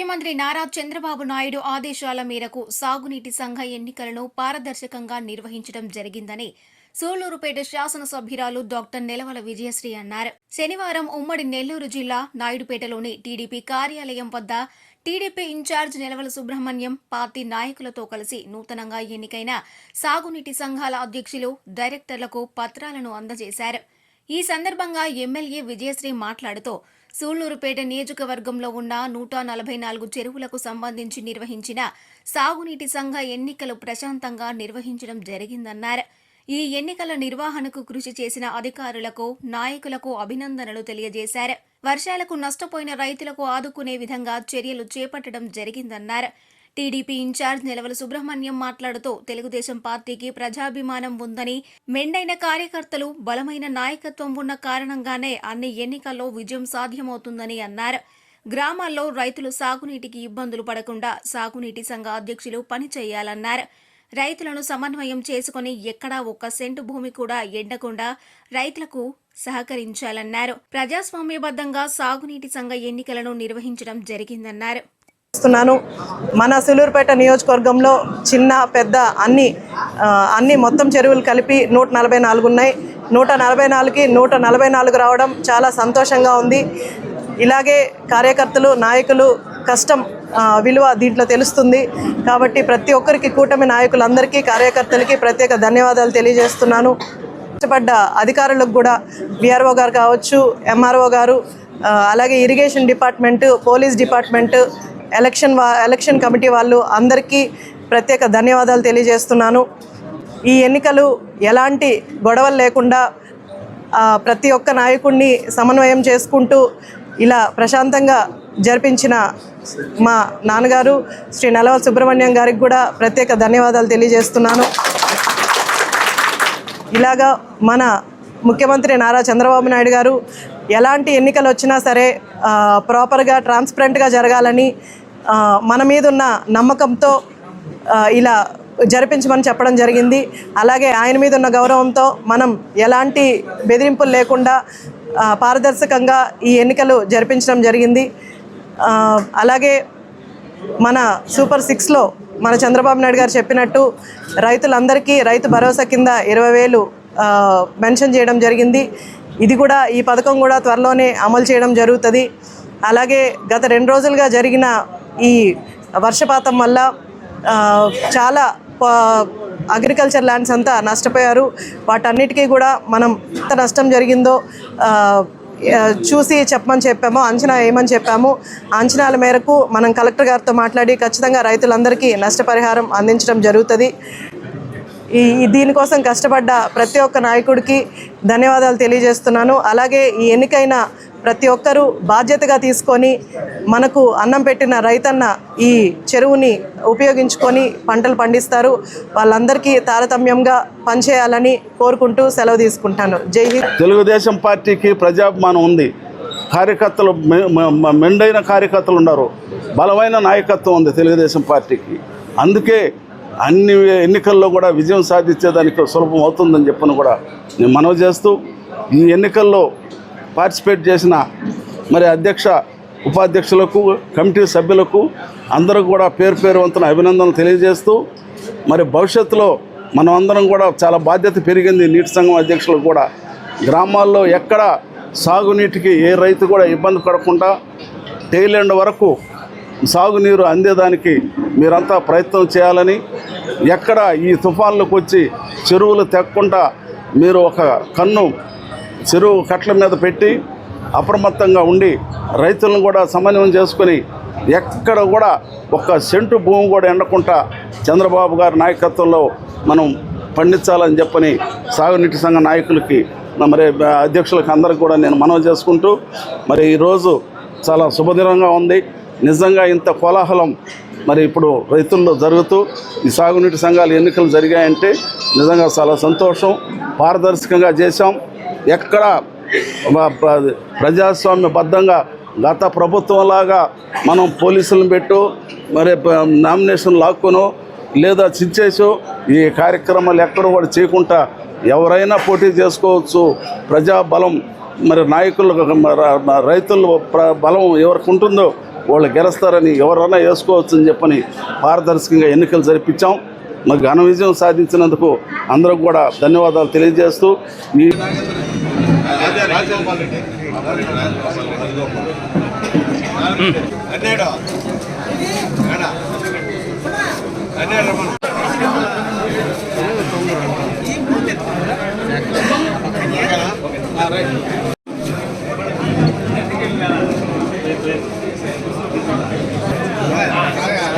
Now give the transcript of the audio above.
ముఖ్యమంత్రి నారా చంద్రబాబు నాయుడు ఆదేశాల మేరకు సాగునీటి సంఘ ఎన్నికలను పారదర్శకంగా నిర్వహించడం జరిగిందని సూళ్ళూరుపేట శాసనసభ్యురాలు డాక్టర్ నెలవల విజయశ్రీ అన్నారు. శనివారం ఉమ్మడి నెల్లూరు జిల్లా నాయుడుపేటలోని టీడీపీ కార్యాలయం వద్ద TDP incharge Nelavala Subrahmanyam party నాయకులతో కలిసి నూతనంగా ఎన్నికైన సాగునీటి సంఘాల అధ్యక్షులు డైరెక్టర్లకు పత్రాలను అందజేశారు. ఈ సందర్భంగా ఎమ్మెల్యే విజయశ్రీ మాట్లాడుతూ సూళ్ళూరుపేట నియోజకవర్గంలో ఉన్న నూట నలభై నాలుగు చెరువులకు సంబంధించి నిర్వహించిన సాగునీటి సంఘ ఎన్నికలు ప్రశాంతంగా నిర్వహించడం జరిగిందన్నారు. ఈ ఎన్నికల నిర్వహణకు కృషి చేసిన అధికారులకు నాయకులకు అభినందనలు తెలియజేశారు. వర్షాలకు నష్టపోయిన రైతులకు ఆదుకునే విధంగా చర్యలు చేపట్టడం జరిగిందన్నారు. టీడీపీ ఇన్ఛార్జ్ నిలవల సుబ్రహ్మణ్యం మాట్లాడుతూ తెలుగుదేశం పార్టీకి ప్రజాభిమానం ఉందని మెండైన కార్యకర్తలు బలమైన నాయకత్వం ఉన్న కారణంగానే అన్ని ఎన్నికల్లో విజయం సాధ్యమవుతుందని అన్నారు. గ్రామాల్లో రైతులు సాగునీటికి ఇబ్బందులు పడకుండా సాగునీటి సంఘ అధ్యక్షులు పని చేయాలన్నారు. రైతులను సమన్వయం చేసుకుని ఎక్కడా ఒక్క సెంటు భూమి కూడా ఎండకుండా రైతులకు సహకరించాలన్నారు. ప్రజాస్వామ్యబద్ధంగా సాగునీటి సంఘ ఎన్నికలను నిర్వహించడం జరిగిందన్నారు. చేస్తున్నాను. మన సులూరుపేట నియోజకవర్గంలో చిన్న పెద్ద అన్ని అన్ని మొత్తం చెరువులు కలిపి నూట నలభై నాలుగు ఉన్నాయి. నూట నలభై నాలుగుకి నూట నలభై నాలుగు రావడం చాలా సంతోషంగా ఉంది. ఇలాగే కార్యకర్తలు నాయకులు కష్టం విలువ దీంట్లో తెలుస్తుంది. కాబట్టి ప్రతి ఒక్కరికి కూటమి నాయకులందరికీ కార్యకర్తలకి ప్రత్యేక ధన్యవాదాలు తెలియజేస్తున్నాను. కష్టపడ్డ అధికారులకు కూడా విఆర్ఓ గారు కావచ్చు ఎంఆర్ఓ గారు అలాగే irrigation department police department election వా ఎలక్షన్ కమిటీ వాళ్ళు అందరికీ ప్రత్యేక ధన్యవాదాలు తెలియజేస్తున్నాను. ఈ ఎన్నికలు ఎలాంటి గొడవలు లేకుండా ప్రతి ఒక్క నాయకుడిని సమన్వయం చేసుకుంటూ ఇలా ప్రశాంతంగా జరిపించిన మా నాన్నగారు శ్రీ నలవల్ సుబ్రహ్మణ్యం గారికి కూడా ప్రత్యేక ధన్యవాదాలు తెలియజేస్తున్నాను. ఇలాగా మన ముఖ్యమంత్రి నారా చంద్రబాబు నాయుడు గారు ఎలాంటి ఎన్నికలు వచ్చినా సరే ప్రాపర్గా ట్రాన్స్పరెంట్గా జరగాలని మన మీద ఉన్న నమ్మకంతో ఇలా జరిపించమని చెప్పడం జరిగింది. అలాగే ఆయన మీద ఉన్న గౌరవంతో మనం ఎలాంటి బెదిరింపులు లేకుండా పారదర్శకంగా ఈ ఎన్నికలు జరిపించడం జరిగింది. అలాగే మన సూపర్ సిక్స్లో మన చంద్రబాబు నాయుడు గారు చెప్పినట్టు రైతులందరికీ రైతు భరోసా కింద ఇరవై వేలు మెన్షన్ చేయడం జరిగింది. ఇది కూడా ఈ పథకం కూడా త్వరలోనే అమలు చేయడం జరుగుతుంది. అలాగే గత రెండు రోజులుగా జరిగిన ఈ వర్షపాతం వల్ల చాలా ప- అగ్రికల్చర్ ల్యాండ్స్ అంతా నష్టపోయారు. వాటన్నిటికీ కూడా మనం ఎంత నష్టం జరిగిందో చూసి చెప్పమని చెప్పామో అంచనా వేయమని చెప్పాము. అంచనాల మేరకు మనం కలెక్టర్ గారితో మాట్లాడి ఖచ్చితంగా రైతులందరికీ నష్టపరిహారం అందించడం జరుగుతుంది. ఈ దీనికోసం కష్టపడ్డ ప్రతి ఒక్క నాయకుడికి ధన్యవాదాలు తెలియజేస్తున్నాను. అలాగే ఈ ఎన్నికైన ప్రతి ఒక్కరూ బాధ్యతగా తీసుకొని మనకు అన్నం పెట్టిన రైతన్న ఈ చెరువుని ఉపయోగించుకొని పంటలు పండిస్తారు. వాళ్ళందరికీ తారతమ్యంగా పనిచేయాలని కోరుకుంటూ సెలవు తీసుకుంటాను. జై హింద్. తెలుగుదేశం పార్టీకి ప్రజాభిమానం ఉంది. కార్యకర్తలు మె- మెండైన కార్యకర్తలు ఉన్నారు. బలమైన నాయకత్వం ఉంది తెలుగుదేశం పార్టీకి. అందుకే అన్ని ఎన్నికల్లో కూడా విజయం సాధించేదానికి సులభం అవుతుందని చెప్పని కూడా నేను మనవి చేస్తూ ఈ ఎన్నికల్లో పార్టిసిపేట్ చేసిన మరి అధ్యక్ష ఉపాధ్యక్షులకు కమిటీ సభ్యులకు అందరూ కూడా పేరు పేరు వంతున అభినందనలు తెలియజేస్తూ మరి భవిష్యత్తులో మనం అందరం కూడా చాలా బాధ్యత పెరిగింది నీటి సంఘం అధ్యక్షులకు కూడా. గ్రామాల్లో ఎక్కడ సాగునీటికి ఏ రైతు కూడా ఇబ్బంది పడకుండా టైలెండ్ వరకు సాగునీరు అందేదానికి మీరంతా ప్రయత్నం చేయాలని ఎక్కడ ఈ తుఫాన్లకు వచ్చి చెరువులు తెక్కకుండా మీరు ఒక కన్ను చెరువు కట్ల మీద పెట్టి అప్రమత్తంగా ఉండి రైతులను కూడా సమన్వయం చేసుకొని ఎక్కడ కూడా ఒక్క సెంటు భూమి కూడా ఎండకుండా చంద్రబాబు గారి నాయకత్వంలో మనం పండించాలని చెప్పని సాగునీటి సంఘ నాయకులకి మరి అధ్యక్షులకు అందరికి కూడా నేను మనవి చేసుకుంటూ మరి ఈరోజు చాలా శుభదినంగా ఉంది. నిజంగా ఇంత కోలాహలం మరి ఇప్పుడు రైతుల్లో జరుగుతూ ఈ సాగునీటి సంఘాలు ఎన్నికలు జరిగాయంటే నిజంగా చాలా సంతోషం. పారదర్శకంగా చేశాం. ఎక్కడ ప్రజాస్వామ్యబద్ధంగా గత ప్రభుత్వంలాగా మనం పోలీసులను పెట్టు మరి నామినేషన్ లాక్కును లేదా చించేసో ఈ కార్యక్రమాలు ఎక్కడ కూడా చేయకుండా ఎవరైనా పోటీ చేసుకోవచ్చు. ప్రజాబలం మరి నాయకులు రైతుల బలం ఎవరికి ఉంటుందో వాళ్ళు గెలుస్తారని ఎవరన్నా వేసుకోవచ్చు అని చెప్పని పారదర్శకంగా ఎన్నికలు జరిపించాం. మాకు ఘన విజయం సాధించినందుకు అందరూ కూడా ధన్యవాదాలు తెలియజేస్తూ ఈ